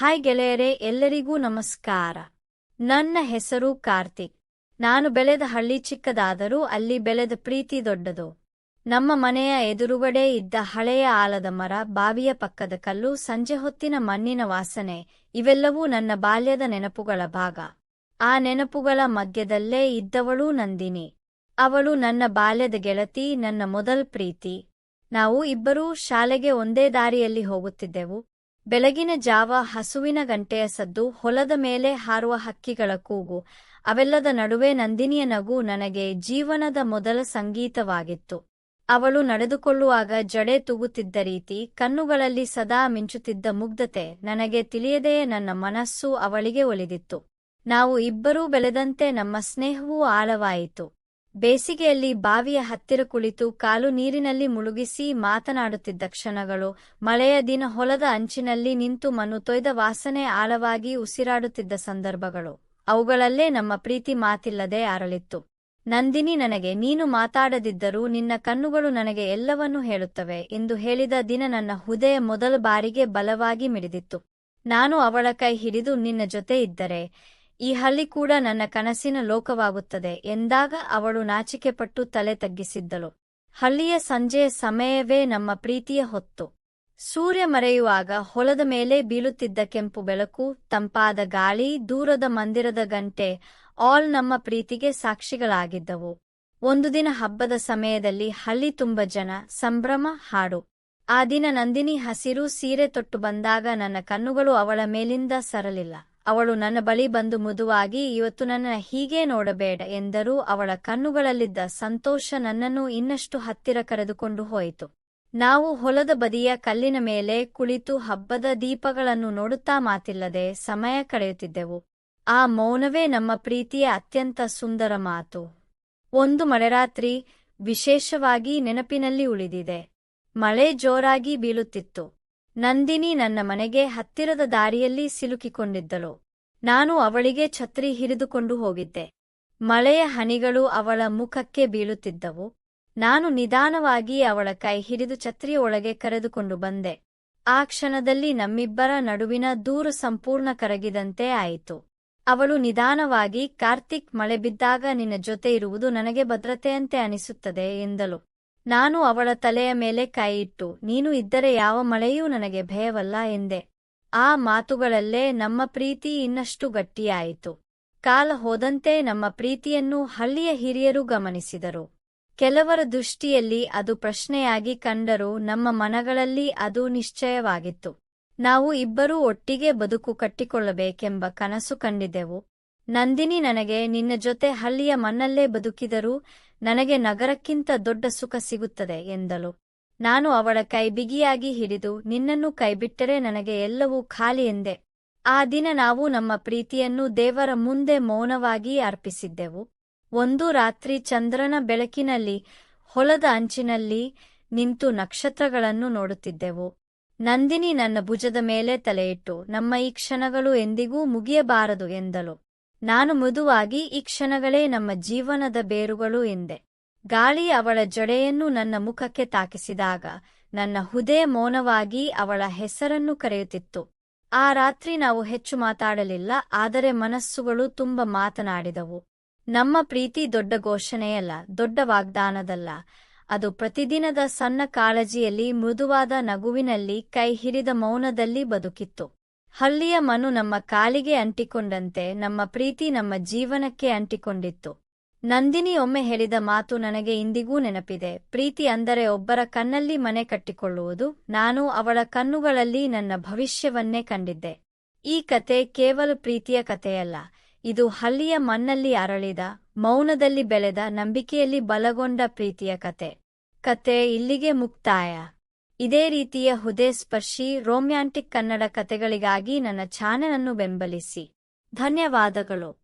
Hi ಗೆಳೆಯರೇ, ಎಲ್ಲರಿಗೂ ನಮಸ್ಕಾರ. ನನ್ನ ಹೆಸರು ಕಾರ್ತಿಕ್. ನಾನು ಬೆಳೆದ ಹಳ್ಳಿ ಚಿಕ್ಕದಾದರೂ ಅಲ್ಲಿ ಬೆಳೆದ ಪ್ರೀತಿ ದೊಡ್ಡದು. ನಮ್ಮ ಮನೆಯ ಎದುರುಗಡೆ ಇದ್ದ ಹಳೆಯ ಆಲದ ಮರ, ಬಾವಿಯ ಪಕ್ಕದ ಕಲ್ಲು, ಸಂಜೆ ಹೊತ್ತಿನ ಮಣ್ಣಿನ ವಾಸನೆ, ಇವೆಲ್ಲವೂ ನನ್ನ ಬಾಲ್ಯದ ನೆನಪುಗಳ ಭಾಗ. ಆ ನೆನಪುಗಳ ಮಧ್ಯದಲ್ಲೇ ಇದ್ದವಳು ನಂದಿನಿ. ಅವಳು ನನ್ನ ಬಾಲ್ಯದ ಗೆಳತಿ, ನನ್ನ ಮೊದಲ್ ಪ್ರೀತಿ. ನಾವು ಇಬ್ಬರೂ ಶಾಲೆಗೆ ಒಂದೇ ದಾರಿಯಲ್ಲಿ ಹೋಗುತ್ತಿದ್ದೆವು. ಬೆಳಗಿನ ಜಾವ ಹಸುವಿನ ಗಂಟೆಯ ಸದ್ದು ಹೊಲದ ಮೇಲೆ ಹಾರುವ ಹಕ್ಕಿಗಳ ಕೂಗು. ಅವೆಲ್ಲದ ನಡುವೆ ನಂದಿನಿಯ ನಗು ನನಗೆ ಜೀವನದ ಮೊದಲ ಸಂಗೀತವಾಗಿತ್ತು. ಅವಳು ನಡೆದುಕೊಳ್ಳುವಾಗ ಜಡೆ ತೂಗುತ್ತಿದ್ದ ರೀತಿ ಕಣ್ಣುಗಳಲ್ಲಿ ಸದಾ ಮಿಂಚುತ್ತಿದ್ದ ಮುಗ್ಧತೆ ನನಗೆ ತಿಳಿಯದೆಯೇ ನನ್ನ ಮನಸ್ಸು ಅವಳಿಗೆ ಒಲಿದಿತ್ತು. ನಾವು ಇಬ್ಬರೂ ಬೆಳೆದಂತೆ ನಮ್ಮ ಸ್ನೇಹವೂ ಆಳವಾಯಿತು. ಬೇಸಿಗೆಯಲ್ಲಿ ಬಾವಿಯ ಹತ್ತಿರ ಕುಳಿತು ಕಾಲು ನೀರಿನಲ್ಲಿ ಮುಳುಗಿಸಿ ಮಾತನಾಡುತ್ತಿದ್ದ ಕ್ಷಣಗಳು, ಮಳೆಯ ದಿನ ಹೊಲದ ಅಂಚಿನಲ್ಲಿ ನಿಂತು ಮನು ತೊಯ್ದ ವಾಸನೆ ಆಳವಾಗಿ ಉಸಿರಾಡುತ್ತಿದ್ದ ಸಂದರ್ಭಗಳು. ಅವುಗಳಲ್ಲೇ ನಮ್ಮ ಪ್ರೀತಿ ಮಾತಿಲ್ಲದೆ ಅರಳಿತ್ತು. ನಂದಿನಿ ನನಗೆ, ನೀನು ಮಾತಾಡದಿದ್ದರೂ ನಿನ್ನ ಕಣ್ಣುಗಳು ನನಗೆ ಎಲ್ಲವನ್ನೂ ಹೇಳುತ್ತವೆ ಎಂದು ಹೇಳಿದ ದಿನ ನನ್ನ ಹೃದಯ ಮೊದಲ ಬಾರಿಗೆ ಬಲವಾಗಿ ಮಿಡಿದಿತ್ತು. ನಾನು ಅವಳ ಕೈ ಹಿಡಿದು ನಿನ್ನ ಜೊತೆ ಇದ್ದರೆ ಈ ಹಳ್ಳಿ ಕೂಡ ನನ್ನ ಕನಸಿನ ಲೋಕವಾಗುತ್ತದೆ ಎಂದಾಗ ಅವಳು ನಾಚಿಕೆಪಟ್ಟು ತಲೆ ತಗ್ಗಿಸಿದ್ದಳು. ಹಳ್ಳಿಯ ಸಂಜೆಯ ಸಮಯವೇ ನಮ್ಮ ಪ್ರೀತಿಯ ಹೊತ್ತು. ಸೂರ್ಯ ಮರೆಯುವಾಗ ಹೊಲದ ಮೇಲೆ ಬೀಳುತ್ತಿದ್ದ ಕೆಂಪು ಬೆಳಕು, ತಂಪಾದ ಗಾಳಿ, ದೂರದ ಮಂದಿರದ ಗಂಟೆ, ಆಲ್ ನಮ್ಮ ಪ್ರೀತಿಗೆ ಸಾಕ್ಷಿಗಳಾಗಿದ್ದವು. ಒಂದು ದಿನ ಹಬ್ಬದ ಸಮಯದಲ್ಲಿ ಹಳ್ಳಿ ತುಂಬ ಜನ, ಸಂಭ್ರಮ, ಹಾಡು. ಆ ದಿನ ನಂದಿನಿ ಹಸಿರು ಸೀರೆ ತೊಟ್ಟು ಬಂದಾಗ ನನ್ನ ಕಣ್ಣುಗಳು ಅವಳ ಮೇಲಿಂದ ಸರಲಿಲ್ಲ. ಅವಳು ನನ್ನ ಬಳಿ ಬಂದು ಮೃದುವಾಗಿ, ಇವತ್ತು ನನ್ನ ಹೀಗೆ ನೋಡಬೇಡ ಎಂದರೂ ಅವಳ ಕಣ್ಣುಗಳಲ್ಲಿದ್ದ ಸಂತೋಷ ನನ್ನನ್ನು ಇನ್ನಷ್ಟು ಹತ್ತಿರ ಕರೆದುಕೊಂಡು ಹೋಯಿತು. ನಾವು ಹೊಲದ ಬದಿಯ ಕಲ್ಲಿನ ಮೇಲೆ ಕುಳಿತು ಹಬ್ಬದ ದೀಪಗಳನ್ನು ನೋಡುತ್ತಾ ಮಾತಿಲ್ಲದೆ ಸಮಯ ಕಳೆಯುತ್ತಿದ್ದೆವು. ಆ ಮೌನವೇ ನಮ್ಮ ಪ್ರೀತಿಯ ಅತ್ಯಂತ ಸುಂದರ ಮಾತು. ಒಂದು ಮಳೆರಾತ್ರಿ ವಿಶೇಷವಾಗಿ ನೆನಪಿನಲ್ಲಿ ಉಳಿದಿದೆ. ಮಳೆ ಜೋರಾಗಿ ಬೀಳುತ್ತಿತ್ತು. ನಂದಿನಿ ನನ್ನ ಮನೆಗೆ ಹತ್ತಿರದ ದಾರಿಯಲ್ಲಿ ಸಿಲುಕಿಕೊಂಡಿದ್ದಳು. ನಾನು ಅವಳಿಗೆ ಛತ್ರಿ ಹಿರಿದುಕೊಂಡು ಹೋಗಿದ್ದೆ. ಮಳೆಯ ಹನಿಗಳು ಅವಳ ಮುಖಕ್ಕೆ ಬೀಳುತ್ತಿದ್ದವು. ನಾನು ನಿಧಾನವಾಗಿ ಅವಳ ಕೈ ಹಿಡಿದು ಛತ್ರಿಯ ಒಳಗೆ ಕರೆದುಕೊಂಡು ಬಂದೆ. ಆ ಕ್ಷಣದಲ್ಲಿ ನಮ್ಮಿಬ್ಬರ ನಡುವಿನ ದೂರು ಸಂಪೂರ್ಣ ಕರಗಿದಂತೆ ಆಯಿತು. ಅವಳು ನಿಧಾನವಾಗಿ, ಕಾರ್ತಿಕ್, ಮಳೆ ಬಿದ್ದಾಗ ನಿನ್ನ ಜೊತೆ ಇರುವುದು ನನಗೆ ಭದ್ರತೆಯಂತೆ ಅನಿಸುತ್ತದೆ ಎಂದಳು. ನಾನು ಅವಳ ತಲೆಯ ಮೇಲೆ ಕೈಯಿಟ್ಟು ನೀನು ಇದ್ದರೆ ಯಾವ ಮಳೆಯೂ ನನಗೆ ಭಯವಲ್ಲ ಎಂದೆ. ಆ ಮಾತುಗಳಲ್ಲೇ ನಮ್ಮ ಪ್ರೀತಿ ಇನ್ನಷ್ಟು ಗಟ್ಟಿಯಾಯಿತು. ಕಾಲ ಹೋದಂತೆ ನಮ್ಮ ಪ್ರೀತಿಯನ್ನು ಹಳ್ಳಿಯ ಹಿರಿಯರು ಗಮನಿಸಿದರು. ಕೆಲವರ ದೃಷ್ಟಿಯಲ್ಲಿ ಅದು ಪ್ರಶ್ನೆಯಾಗಿ ಕಂಡರೂ ನಮ್ಮ ಮನಗಳಲ್ಲಿ ಅದು ನಿಶ್ಚಯವಾಗಿತ್ತು. ನಾವು ಇಬ್ಬರೂ ಒಟ್ಟಿಗೆ ಬದುಕು ಕಟ್ಟಿಕೊಳ್ಳಬೇಕೆಂಬ ಕನಸು ಕಂಡಿದ್ದೆವು. ನಂದಿನಿ ನನಗೆ ನಿನ್ನ ಜೊತೆ ಹಳ್ಳಿಯ ಮಣ್ಣಲ್ಲೇ ಬದುಕಿದರೂ ನನಗೆ ನಗರಕ್ಕಿಂತ ದೊಡ್ಡ ಸುಖ ಸಿಗುತ್ತದೆ ಎಂದಳು. ನಾನು ಅವಳ ಕೈ ಬಿಗಿಯಾಗಿ ಹಿಡಿದು ನಿನ್ನನ್ನು ಕೈಬಿಟ್ಟರೆ ನನಗೆ ಎಲ್ಲವೂ ಖಾಲಿ ಎಂದೆ. ಆ ದಿನ ನಾವು ನಮ್ಮ ಪ್ರೀತಿಯನ್ನು ದೇವರ ಮುಂದೆ ಮೌನವಾಗಿ ಅರ್ಪಿಸಿದ್ದೆವು. ಒಂದು ರಾತ್ರಿ ಚಂದ್ರನ ಬೆಳಕಿನಲ್ಲಿ, ಹೊಲದ ಅಂಚಿನಲ್ಲಿ ನಿಂತು ನಕ್ಷತ್ರಗಳನ್ನು ನೋಡುತ್ತಿದ್ದೆವು. ನಂದಿನಿ ನನ್ನ ಭುಜದ ಮೇಲೆ ತಲೆಯಿಟ್ಟು, ನಮ್ಮ ಈ ಕ್ಷಣಗಳು ಎಂದಿಗೂ ಮುಗಿಯಬಾರದು ಎಂದಳು. ನಾನು ಮೃದುವಾಗಿ ಈ ಕ್ಷಣಗಳೇ ನಮ್ಮ ಜೀವನದ ಬೇರುಗಳು ಎಂದೆ. ಗಾಳಿ ಅವಳ ಜಡೆಯನ್ನು ನನ್ನ ಮುಖಕ್ಕೆ ತಾಕಿಸಿದಾಗ ನನ್ನ ಹುದೇ ಮೌನವಾಗಿ ಅವಳ ಹೆಸರನ್ನು ಕರೆಯುತ್ತಿತ್ತು. ಆ ರಾತ್ರಿ ನಾವು ಹೆಚ್ಚು ಮಾತಾಡಲಿಲ್ಲ, ಆದರೆ ಮನಸ್ಸುಗಳು ತುಂಬ ಮಾತನಾಡಿದವು. ನಮ್ಮ ಪ್ರೀತಿ ದೊಡ್ಡ ಘೋಷಣೆಯಲ್ಲ, ದೊಡ್ಡ ವಾಗ್ದಾನದಲ್ಲ. ಅದು ಪ್ರತಿದಿನದ ಸಣ್ಣ ಕಾಳಜಿಯಲ್ಲಿ ಮೃದುವಾದ ನಗುವಿನಲ್ಲಿ ಕೈ ಹಿರಿದ ಮೌನದಲ್ಲಿ ಬದುಕಿತ್ತು. ಹಳ್ಳಿಯ ಮನು ನಮ್ಮ ಕಾಲಿಗೆ ಅಂಟಿಕೊಂಡಂತೆ ನಮ್ಮ ಪ್ರೀತಿ ನಮ್ಮ ಜೀವನಕ್ಕೆ ಅಂಟಿಕೊಂಡಿತ್ತು. ನಂದಿನಿ ಒಮ್ಮೆ ಹೇಳಿದ ಮಾತು ನನಗೆ ಇಂದಿಗೂ ನೆನಪಿದೆ. ಪ್ರೀತಿ ಅಂದರೆ ಒಬ್ಬರ ಕಣ್ಣಲ್ಲಿ ಮನೆ ಕಟ್ಟಿಕೊಳ್ಳುವುದು. ನಾನು ಅವಳ ಕಣ್ಣುಗಳಲ್ಲಿ ನನ್ನ ಭವಿಷ್ಯವನ್ನೇ ಕಂಡಿದ್ದೆ. ಈ ಕತೆ ಕೇವಲ ಪ್ರೀತಿಯ ಕಥೆಯಲ್ಲ. ಇದು ಹಳ್ಳಿಯ ಮಣ್ಣಲ್ಲಿ ಅರಳಿದ, ಮೌನದಲ್ಲಿ ಬೆಳೆದ, ನಂಬಿಕೆಯಲ್ಲಿ ಬಲಗೊಂಡ ಪ್ರೀತಿಯ ಕತೆ. ಕತೆ ಇಲ್ಲಿಗೆ ಮುಕ್ತಾಯ. ಇದೇ ರೀತಿಯ ಹುದೇ ಸ್ಪರ್ಶಿ ರೋಮ್ಯಾಂಟಿಕ್ ಕನ್ನಡ ಕಥೆಗಳಿಗಾಗಿ ನನ್ನ ಚಾನೆಲ್ ಅನ್ನು ಬೆಂಬಲಿಸಿ. ಧನ್ಯವಾದಗಳು.